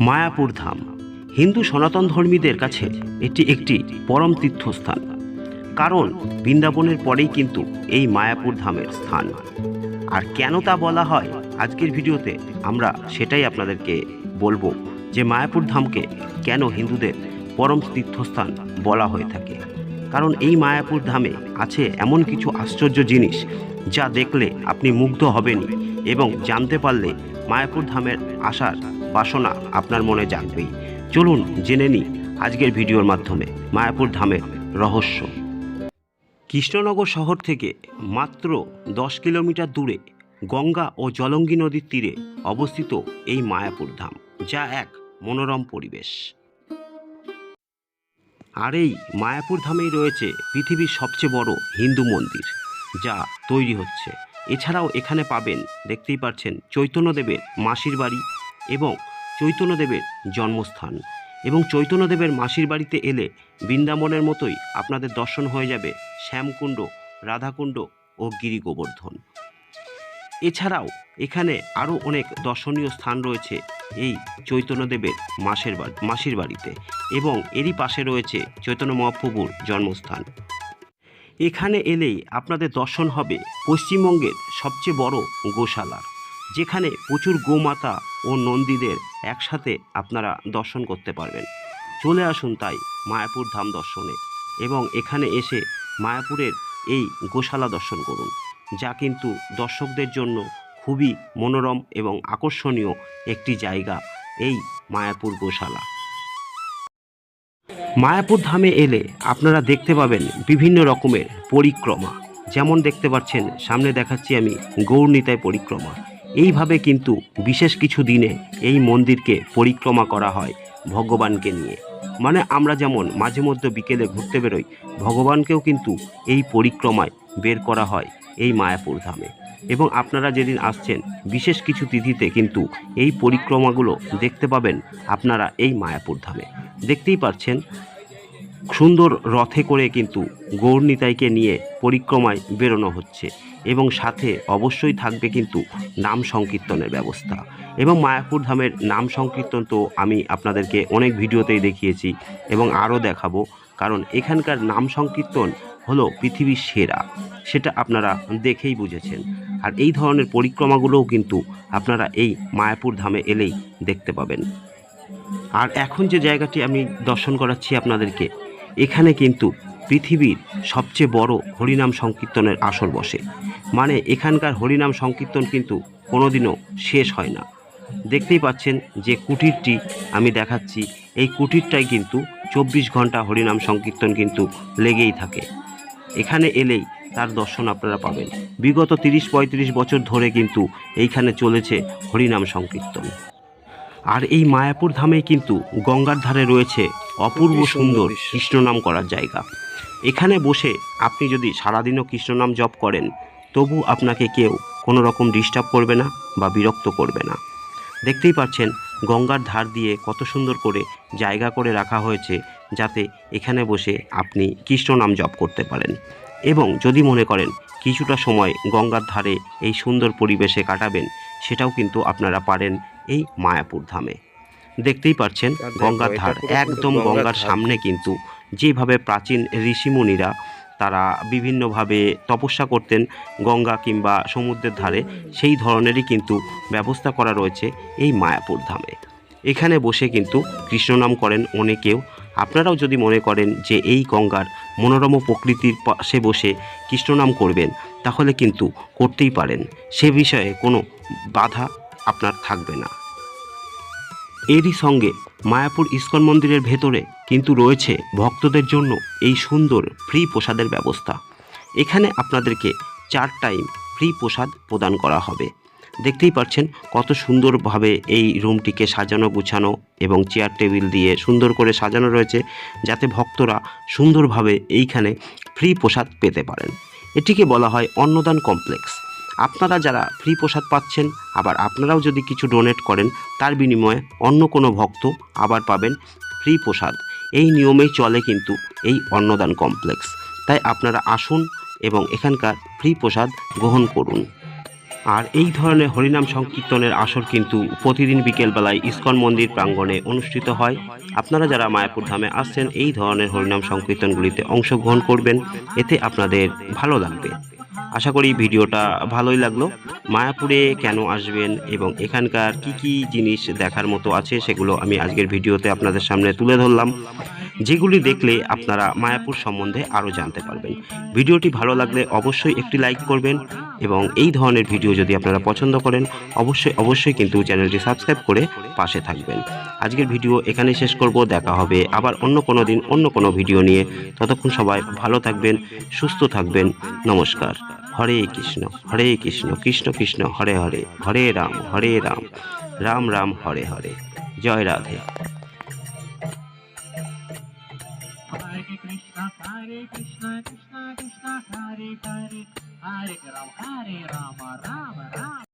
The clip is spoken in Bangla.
মায়াপুর ধাম। হিন্দু সনাতন ধর্মীদের কাছে এটি একটি পরম তীর্থস্থান। কারণ বৃন্দাবনের পরেই কিন্তু এই মায়াপুর ধামের স্থান। আর কেন তা বলা হয় আজকের ভিডিওতে আমরা সেটাই আপনাদেরকে বলব যে মায়াপুর ধামকে কেন হিন্দুদের পরম তীর্থস্থান বলা হয়ে থাকে। কারণ এই মায়াপুর ধামে আছে এমন কিছু আশ্চর্য জিনিস যা দেখলে আপনি মুগ্ধ হবেনই এবং জানতে পারলে মায়াপুর ধামের আসার বাসনা আপনার মনে জাগবেই। চলুন জেনে নিই আজকের ভিডিওর মাধ্যমে মায়াপুর ধামের রহস্য। কৃষ্ণনগর শহর থেকে মাত্র দশ কিলোমিটার দূরে গঙ্গা ও জলঙ্গি নদীর তীরে অবস্থিত এই মায়াপুর ধাম, যা এক মনোরম পরিবেশ। আর এই মায়াপুর ধামেই রয়েছে পৃথিবীর সবচেয়ে বড় হিন্দু মন্দির, যা তৈরি হচ্ছে। এছাড়াও এখানে পাবেন, দেখতেই পাচ্ছেন চৈতন্যদেবের মাসির বাড়ি এবং চৈতন্যদেবের জন্মস্থান। এবং চৈতন্যদেবের মাসির বাড়িতে এলে বৃন্দাবনের মতোই আপনাদের দর্শন হয়ে যাবে শ্যামকুণ্ড, রাধাকুণ্ড ও গিরি গোবর্ধন এছাড়াও এখানে আরও অনেক দর্শনীয় স্থান রয়েছে এই চৈতন্যদেবের মাসের মাসির বাড়িতে এবং এরই পাশে রয়েছে চৈতন্য মহাপ্রভুর জন্মস্থান। এখানে এলেই আপনাদের দর্শন হবে পশ্চিমবঙ্গের সবচেয়ে বড় গোশালার, যেখানে প্রচুর গোমাতা ও নন্দীদের একসাথে আপনারা দর্শন করতে পারবেন। চলে আসুন তাই মায়াপুর ধাম দর্শনে এবং এখানে এসে মায়াপুরের এই গোশালা দর্শন করুন, যা কিন্তু দর্শকদের জন্য খুবই মনোরম এবং আকর্ষণীয় একটি জায়গা এই মায়াপুর গোশালা। মায়াপুর ধামে এলে আপনারা দেখতে পাবেন বিভিন্ন রকমের পরিক্রমা। যেমন দেখতে পাচ্ছেন, সামনে দেখাচ্ছি আমি গৌরনীতায় পরিক্রমা। এইভাবে কিন্তু বিশেষ কিছু দিনে এই মন্দিরকে পরিক্রমা করা হয় ভগবানকে নিয়ে। মানে আমরা যেমন মাঝে মধ্যে বিকেলে ঘুরতে বেরোই, ভগবানকেও কিন্তু এই পরিক্রমায় বের করা হয় এই মায়াপুর ধামে। এবং আপনারা যেদিন আসছেন, বিশেষ কিছু তিথিতে কিন্তু এই পরিক্রমাগুলো দেখতে পাবেন আপনারা এই মায়াপুর ধামে। দেখতেই পাচ্ছেন সুন্দর রথে করে কিন্তু গৌরনিতাইকে নিয়ে পরিক্রমায় বেরোনো হচ্ছে এবং সাথে অবশ্যই থাকবে কিন্তু নাম সংকীর্তনের ব্যবস্থা এবং মায়াপুর ধামের নাম সংকীর্তন তো আমি আপনাদেরকে অনেক ভিডিওতেই দেখিয়েছি এবং আরও দেখাবো, কারণ এখানকার নাম সংকীর্তন হলো পৃথিবীর সেরা, সেটা আপনারা দেখেই বুঝেছেন। আর এই ধরনের পরিক্রমাগুলোও কিন্তু আপনারা এই মায়াপুর ধামে এলেই দেখতে পাবেন। আর এখন যে জায়গাটি আমি দর্শন করাচ্ছি আপনাদেরকে এখানে কিন্তু পৃথিবীর সবচেয়ে বড় হরিনাম সংকীর্তনের আসর বসে। মানে এখানকার হরিনাম সংকীর্তন কিন্তু কোনোদিনও শেষ হয় না। দেখতেই পাচ্ছেন যে কুটিরটি আমি দেখাচ্ছি, এই কুটিরটাই কিন্তু চব্বিশ ঘণ্টা হরিনাম সংকীর্তন কিন্তু লেগেই থাকে। এখানে এলেই তার দর্শন আপনারা পাবেন। বিগত তিরিশ পঁয়ত্রিশ বছর ধরে কিন্তু এইখানে চলেছে হরিনাম সংকীর্তন। আর এই মায়াপুর ধামেই কিন্তু গঙ্গার ধারে রয়েছে অপূর্ব সুন্দর কৃষ্ণনাম করার জায়গা। এখানে বসে আপনি যদি সারাদিনও কৃষ্ণনাম জপ করেন তবু আপনাকে কেউ কোনো রকম ডিস্টার্ব করবে না বা বিরক্ত করবে না। দেখতেই পাচ্ছেন গঙ্গার ধার দিয়ে কত সুন্দর করে জায়গা করে রাখা হয়েছে যাতে এখানে বসে আপনি কৃষ্ণনাম জপ করতে পারেন। এবং যদি মনে করেন কিছুটা সময় গঙ্গার ধারে এই সুন্দর পরিবেশে কাটাবেন সেটাও কিন্তু আপনারা পারেন এই মায়াপুর ধামে। দেখতেই পাচ্ছেন গঙ্গার ধার একদম গঙ্গার সামনে কিন্তু যেভাবে প্রাচীন ঋষিমুনিরা তারা বিভিন্নভাবে তপস্যা করতেন গঙ্গা কিংবা সমুদ্রের ধারে সেই ধরনেরই কিন্তু ব্যবস্থা করা রয়েছে এই মায়াপুর ধামে। এখানে বসে কিন্তু কৃষ্ণনাম করেন অনেকেও। আপনারাও যদি মনে করেন যে এই গঙ্গার মনোরম প্রকৃতির পাশে বসে কৃষ্ণনাম করবেন তাহলে কিন্তু করতেই পারেন। সে বিষয়ে কোনো বাধা আপনার থাকবে না। এরই সঙ্গে মায়াপুর ইস্কন মন্দিরের ভেতরে কিন্তু রয়েছে ভক্তদের জন্য এই সুন্দর ফ্রি প্রসাদের ব্যবস্থা। এখানে আপনাদেরকে চার টাইম ফ্রি প্রসাদ প্রদান করা হবে। দেখতেই পাচ্ছেন কত সুন্দরভাবে এই রুমটিকে সাজানো, গুছানো এবং চেয়ার, টেবিল দিয়ে সুন্দর করে সাজানো রয়েছে যাতে ভক্তরা সুন্দরভাবে এইখানে ফ্রি প্রসাদ পেতে পারেন। এটিকে বলা হয় অন্নদান কমপ্লেক্স। আপনারা যারা ফ্রি প্রসাদ পাচ্ছেন, আবার আপনারাও যদি কিছু ডোনেট করেন, তার বিনিময়ে অন্য কোনো ভক্ত আবার পাবেন ফ্রি প্রসাদ। এই নিয়মেই চলে কিন্তু এই অন্নদান কমপ্লেক্স তাই আপনারা আসুন এবং এখানকার ফ্রি প্রসাদ গ্রহণ করুন। আর এই ধরনের হরিনাম সংকীর্তনের আসর কিন্তু প্রতিদিন বিকেলবেলায় ইস্কন মন্দির প্রাঙ্গণে অনুষ্ঠিত হয়। আপনারা যারা মায়াপুর ধামে আসছেন, এই ধরনের হরিনাম সংকীর্তনগুলিতে অংশগ্রহণ করবেন। এতে আপনাদের ভালো লাগবে। আশা করি ভিডিওটা ভালোই লাগল। মায়াপুরে কেন আসবেন এবং এখানকার কি কি জিনিস দেখার মতো আছে সেগুলো আমি আজকের ভিডিওতে আপনাদের সামনে তুলে ধরলাম। যেগুলি দেখলে আপনারা মায়াপুর সম্বন্ধে আরও জানতে পারবেন। ভিডিওটি ভালো লাগলে অবশ্যই একটি লাইক করবেন এবং এই ধরনের ভিডিও যদি আপনারা পছন্দ করেন, অবশ্যই অবশ্যই কিন্তু চ্যানেলটি সাবস্ক্রাইব করে পাশে থাকবেন। আজকের ভিডিও এখানে শেষ করব। দেখা হবে আবার অন্য কোনো দিন অন্য কোনো ভিডিও নিয়ে। ততক্ষণ সবাই ভালো থাকবেন, সুস্থ থাকবেন। নমস্কার। হরে কৃষ্ণ হরে কৃষ্ণ কৃষ্ণ কৃষ্ণ, হরে হরে হরে রাম হরে রাম। রাম রাম, হরে হরে। জয় Radhe. Hare Krishna, Krishna Krishna, Hare Hare, Hare Ram, Hare Rama, Rama Rama.